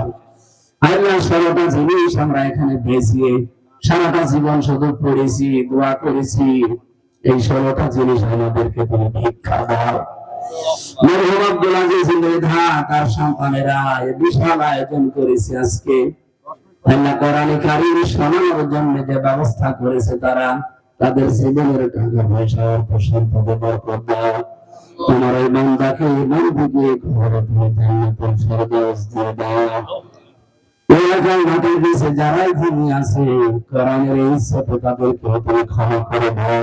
আল্লাহ। জিনিস আমরা এখানে সারাটা জীবন শুধু পড়েছি, দোয়া করেছি। এই জিনিস আমাদেরকে তুমি ভিক্ষা দাও। আজকে। ব্যবস্থা করেছে তারা। তাদের জীবনের টাকা পয়সা অর্থ সম্পদে বরকত দাও তোমার ওই বান্দাকে তুমি দিয়ে দাও। এলাকায় মাটির নিচে যারাই আছে, কোরআনের এই সাথে তাদেরকে তুমি ক্ষমা করে দাও।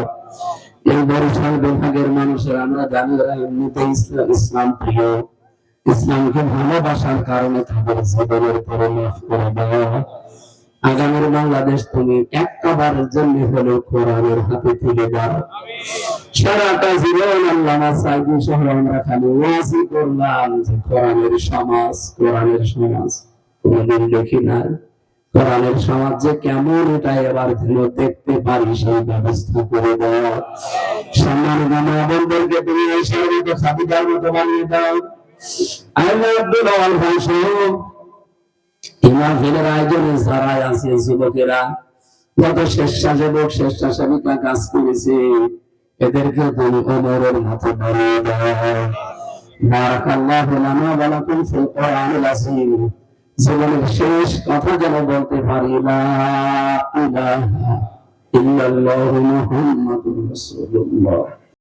এই বরিশাল বিভাগের মানুষের আমরা জানি এমনিতে ইসলাম ইসলাম প্রিয়। ইসলামকে ভালোবাসার কারণে তাদের জীবনের পরে মাফ করে দাও। আগামীর বাংলাদেশ তুমি একটা বারের জন্য হলো কোরআনের হাতে তুলে দাও। সারাটা জীবন সাইদি সহ আমরা খালি করলাম যে কোরআনের সমাজ কোরআনের সমাজ। কোনদিন দেখি না কোরআনের সমাজ যে কেমন, এটা এবার যেন দেখতে পারি, সেই ব্যবস্থা করে তুমি এই মতো বানিয়ে দাও। আল্লাহ আব্দুল আওয়াল ভাই সহ ফেলের আয়োজনে যারা আছে, যুবকেরা যত স্বেচ্ছাসেবক স্বেচ্ছাসেবিকা কাজ করেছে। এদেরকে তুমি ওমরের মতো বানিয়ে দাও বারাকাল্লাহু লানা ওয়া ফিল কোরআনিল আযীম। জীবনের শেষ কথা যেন বলতে পারি, লা ইলাহা ইল্লাল্লাহু মুহাম্মাদুর রাসূলুল্লাহ।